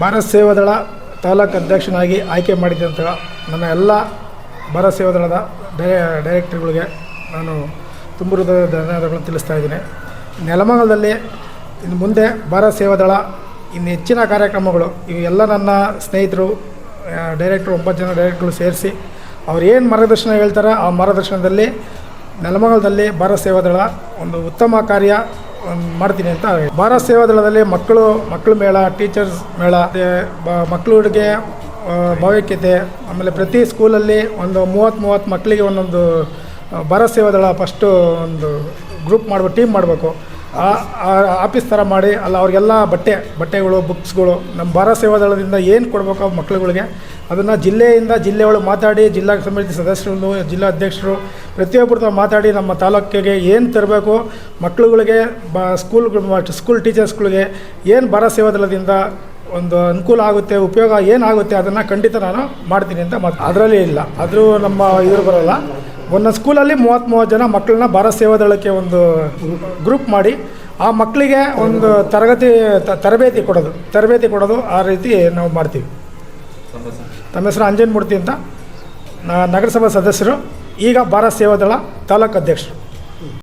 ಭಾರತ್ ಸೇವಾದಳ ತಾಲೂಕು ಅಧ್ಯಕ್ಷನಾಗಿ ಆಯ್ಕೆ ಮಾಡಿದಂಥ ನನ್ನ ಎಲ್ಲ ಭಾರತ್ ಸೇವಾದಳದ ಡೈ ಡೈರೆಕ್ಟರ್ಗಳಿಗೆ ನಾನು ತುಂಬ ಹೃದಯ ಧನ್ಯವಾದಗಳನ್ನು ತಿಳಿಸ್ತಾ ಇದ್ದೀನಿ. ನೆಲಮಂಗಲದಲ್ಲಿ ಇನ್ನು ಮುಂದೆ ಭಾರತ್ ಸೇವಾದಳ ಇನ್ನು ಹೆಚ್ಚಿನ ಕಾರ್ಯಕ್ರಮಗಳು ಇವೆಲ್ಲ ನನ್ನ ಸ್ನೇಹಿತರು ಡೈರೆಕ್ಟ್ರು, ಒಂಬತ್ತು ಜನ ಡೈರೆಕ್ಟ್ರು ಸೇರಿಸಿ ಅವ್ರು ಏನು ಮಾರ್ಗದರ್ಶನ ಹೇಳ್ತಾರೆ ಆ ಮಾರ್ಗದರ್ಶನದಲ್ಲಿ ನೆಲಮಂಗಲದಲ್ಲಿ ಭಾರತ್ ಸೇವಾದಳ ಒಂದು ಉತ್ತಮ ಕಾರ್ಯ ಮಾಡ್ತೀನಿ ಅಂತ ಭಾರತ್ ಸೇವಾ ದಳದಲ್ಲಿ ಮಕ್ಕಳು, ಮಕ್ಕಳ ಮೇಳ ಟೀಚರ್ಸ್ ಮೇಳ ಮಕ್ಕಳಿಗೆ ಭಾವೈಕ್ಯತೆ, ಆಮೇಲೆ ಪ್ರತಿ ಸ್ಕೂಲಲ್ಲಿ ಒಂದು ಮೂವತ್ತು ಮೂವತ್ತು ಮಕ್ಕಳಿಗೆ ಒಂದೊಂದು ಭಾರತ್ ಸೇವಾ ದಳ ಫಸ್ಟು ಒಂದು ಗ್ರೂಪ್ ಮಾಡ್ಬೇಕು ಟೀಮ್ ಮಾಡಬೇಕು. ಆಫೀಸ್ ಥರ ಮಾಡಿ, ಅಲ್ಲ ಅವ್ರಿಗೆಲ್ಲ ಬಟ್ಟೆ, ಬಟ್ಟೆಗಳು, ಬುಕ್ಸ್ಗಳು ನಮ್ಮ ಭಾರತ ಸೇವಾದಳದಿಂದ ಏನು ಕೊಡಬೇಕು ಮಕ್ಕಳುಗಳಿಗೆ ಅದನ್ನು ಜಿಲ್ಲೆಯಿಂದ ಜಿಲ್ಲೆ ಮಾತಾಡಿ, ಜಿಲ್ಲಾ ಸಮಿತಿ ಸದಸ್ಯರು ಜಿಲ್ಲಾ ಅಧ್ಯಕ್ಷರು ಪ್ರತಿಯೊಬ್ಬರದ್ದು ಮಾತಾಡಿ ನಮ್ಮ ತಾಲೂಕಿಗೆ ಏನು ತರಬೇಕು ಮಕ್ಕಳುಗಳಿಗೆ ಬ ಸ್ಕೂಲ್ ಸ್ಕೂಲ್ ಟೀಚರ್ಸ್ಗಳಿಗೆ ಏನು ಭಾರತ ಸೇವಾದಳದಿಂದ ಒಂದು ಅನುಕೂಲ ಆಗುತ್ತೆ, ಉಪಯೋಗ ಏನಾಗುತ್ತೆ ಅದನ್ನು ಖಂಡಿತ ನಾನು ಮಾಡ್ತೀನಿ ಅಂತ ಮಾತು. ಅದರಲ್ಲಿ ಇಲ್ಲ. ಆದರೂ ನಮ್ಮ ಇದ್ರ ಬರೋಲ್ಲ. ಒಂದೊಂದು ಸ್ಕೂಲಲ್ಲಿ ಮೂವತ್ತು ಮೂವತ್ತು ಜನ ಮಕ್ಕಳನ್ನ ಭಾರತ ಸೇವಾದಳಕ್ಕೆ ಒಂದು ಗ್ರೂಪ್ ಮಾಡಿ, ಆ ಮಕ್ಕಳಿಗೆ ಒಂದು ತರಗತಿ ತರಬೇತಿ ಕೊಡೋದು. ತರಬೇತಿ ಕೊಡೋದು ಆ ರೀತಿ ನಾವು ಮಾಡ್ತೀವಿ. ತಮ್ಮ ಹೆಸರು ಅಂಜನ್ ಮೂರ್ತಿ ಅಂತ. ನಗರಸಭಾ ಸದಸ್ಯರು. ಈಗ ಭಾರತ ಸೇವಾದಳ ತಾಲೂಕು ಅಧ್ಯಕ್ಷರು.